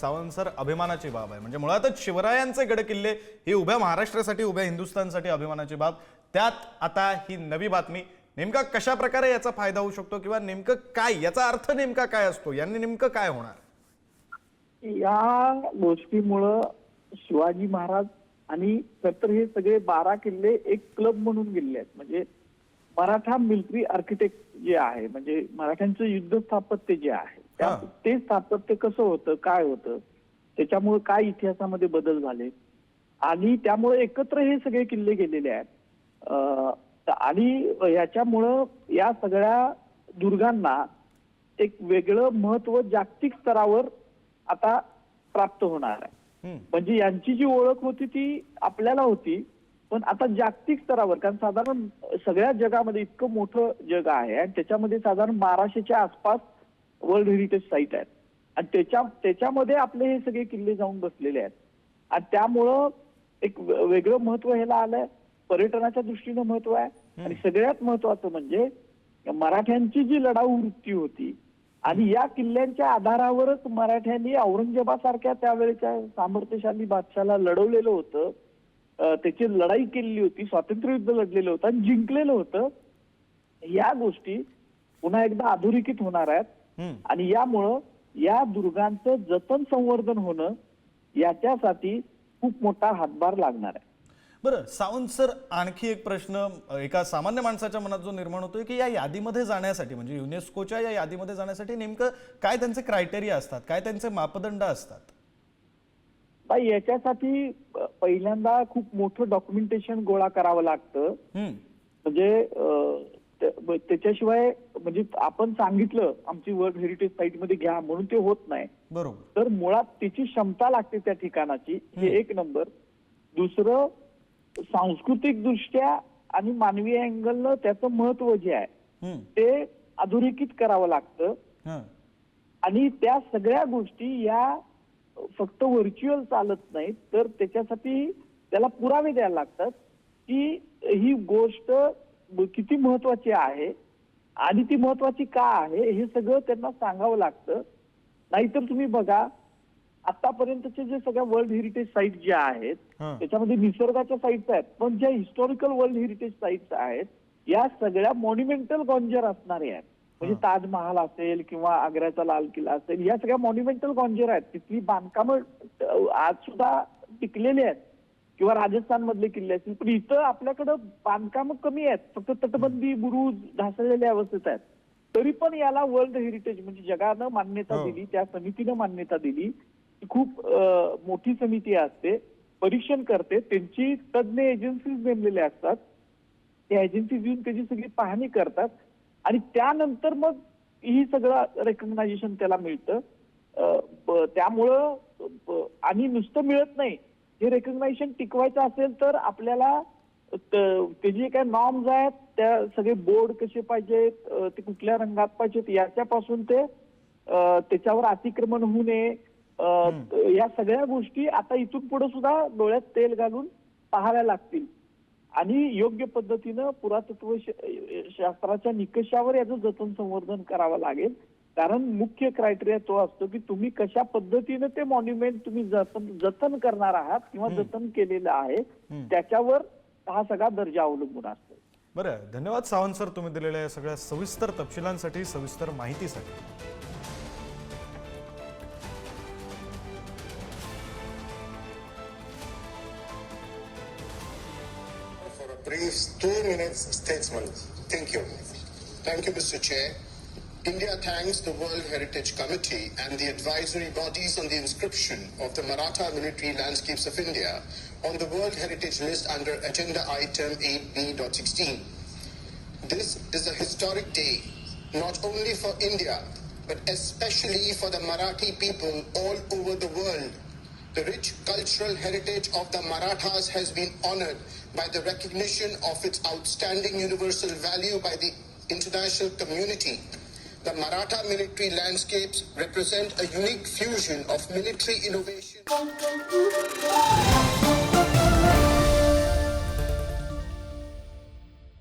Sawant sir अभिमानाची बाब आहे. म्हणजे मुळातच शिवरायांचे गड किल्ले ही उभ्या महाराष्ट्रासाठी उभ्या हिंदुस्थानसाठी अभिमानाची बाब. त्यात आता ही नवी बातमी. नेमका कशा प्रकारे याचा फायदा होऊ शकतो किंवा नेमकं काय याचा अर्थ नेमका काय असतो? यांनी नेमकं काय होणार? या गोष्टीमुळं शिवाजी महाराज आणि तर हे सगळे बारा किल्ले एक क्लब म्हणून गेले आहेत. म्हणजे मराठा मिलिटरी आर्किटेक्ट जे आहे म्हणजे मराठ्यांचं युद्ध स्थापत्य जे आहे. ते स्थापत्य कसं होतं काय होतं त्याच्यामुळे काय इतिहासामध्ये बदल झाले आणि त्यामुळे एकत्र हे सगळे किल्ले गेलेले आहेत आणि याच्यामुळं या सगळ्या दुर्गांना एक वेगळं महत्त्व जागतिक स्तरावर आता प्राप्त होणार आहे. म्हणजे यांची जी ओळख होती ती आपल्याला होती पण आता जागतिक स्तरावर कारण साधारण सगळ्या जगामध्ये इतकं मोठं जग आहे आणि त्याच्यामध्ये साधारण बाराशेच्या आसपास वर्ल्ड हेरिटेज साईट आहेत. आणि त्याच्या त्याच्यामध्ये आपले हे सगळे किल्ले जाऊन बसलेले आहेत. आणि त्यामुळं एक वेगळं महत्त्व ह्याला आलंय. पर्यटनाच्या दृष्टीनं महत्त्व आहे. आणि सगळ्यात महत्वाचं म्हणजे मराठ्यांची जी लढाऊ वृत्ती होती आणि या किल्ल्यांच्या आधारावरच मराठ्यांनी औरंगजेबासारख्या त्यावेळेच्या सामर्थ्यशाली बादशाला लढवलेलं होतं. त्याची लढाई केलेली होती स्वातंत्र्य युद्ध लढलेलं होतं आणि जिंकलेलं होतं. या गोष्टी पुन्हा एकदा अधोरेखित होणार आहेत. आणि यामुळं या दुर्गांचं जतन संवर्धन होणं याच्यासाठी खूप मोठा हातभार लागणार आहे. बरं सावंत सर आणखी एक प्रश्न एका सामान्य माणसाच्या मनात जो निर्माण होतोय की या यादीमध्ये जाण्यासाठी म्हणजे युनेस्कोच्या या यादीमध्ये जाण्यासाठी नेमकं काय त्यांचे क्रायटेरिया असतात काय त्यांचे मापदंड असतात? याच्यासाठी पहिल्यांदा खूप मोठं डॉक्युमेंटेशन गोळा करावं लागतं. म्हणजे त्याच्याशिवाय म्हणजे आपण सांगितलं आमची वर्ल्ड हेरिटेज साईटमध्ये घ्या म्हणून ते होत नाही बरोबर तर मुळात त्याची क्षमता लागते त्या ठिकाणाची हे एक नंबर दुसरं सांस्कृतिक दृष्ट्या आणि मानवी अँगलनं त्याचं महत्त्व जे आहे. ते अधोरेखित करावं लागतं. आणि त्या सगळ्या गोष्टी या फक्त व्हर्च्युअल चालत नाहीत तर त्याच्यासाठी त्याला पुरावे द्यायला लागतात की ही गोष्ट किती महत्वाची आहे आणि ती महत्वाची का आहे हे सगळं त्यांना सांगावं लागतं नाहीतर तुम्ही बघा आतापर्यंतचे जे सगळ्या वर्ल्ड हेरिटेज साईट ज्या आहेत. त्याच्यामध्ये निसर्गाच्या साईट्स आहेत पण ज्या हिस्टॉरिकल वर्ल्ड हेरिटेज साईट्स आहेत या सगळ्या मॉन्युमेंटल गॉन्जर असणारे आहेत म्हणजे ताजमहाल असेल किंवा आग्र्याचा लाल किल्ला असेल या सगळ्या मॉन्युमेंटल गॉन्जर आहेत. तिथली बांधकामं आज सुद्धा टिकलेली आहेत. किंवा राजस्थान मधले किल्ले असतील. पण इथं आपल्याकडं बांधकामं कमी आहेत. फक्त तटबंदी बुरुज ढासळलेल्या अवस्थेत आहेत. तरी पण याला वर्ल्ड हेरिटेज म्हणजे जगानं मान्यता हो. दिली त्या समितीनं मान्यता दिली. खूप मोठी समिती असते. परीक्षण करते. त्यांची तज्ज्ञ एजन्सीज नेमलेल्या असतात. त्या एजन्सीज येऊन त्याची सगळी पाहणी करतात. आणि त्यानंतर मग ही सगळं रेकग्नायझेशन त्याला मिळतं. त्यामुळं आणि नुसतं मिळत नाही. हे रेकग्नायझेशन टिकवायचं असेल तर आपल्याला त- जे काही नॉर्म्स आहेत त्या सगळे बोर्ड कसे पाहिजेत ते कुठल्या रंगात पाहिजेत याच्यापासून ते त्याच्यावर अतिक्रमण होऊ नये. या सगळ्या गोष्टी आता इथून पुढे सुद्धा डोळ्यात तेल घालून पाहाव्या लागतील. आणि योग्य पद्धतीनं पुरातत्व शास्त्राच्या निकषावर याचं जतन संवर्धन करावं लागेल. कारण मुख्य क्रायटेरिया तो असतो की तुम्ही कशा पद्धतीनं ते मॉन्युमेंट तुम्ही जतन जतन करणार आहात किंवा जतन केलेलं आहे त्याच्यावर हा सगळा दर्जा अवलंबून असतो. बरं धन्यवाद सावंत सर तुम्ही दिलेल्या या सगळ्या सविस्तर तपशिलांसाठी सविस्तर माहितीसाठी. Brief two minutes statesman. Thank you. Thank you, Mr. Chair. India thanks the World Heritage Committee and the advisory bodies on the inscription of the Maratha military landscapes of India on the World Heritage List under Agenda Item 8B.16. This is a historic day, not only for India, but especially for the Marathi people all over the world. The rich cultural heritage of the Marathas has been honored by the recognition of its outstanding universal value by the international community. The Maratha military landscapes represent a unique fusion of military innovation.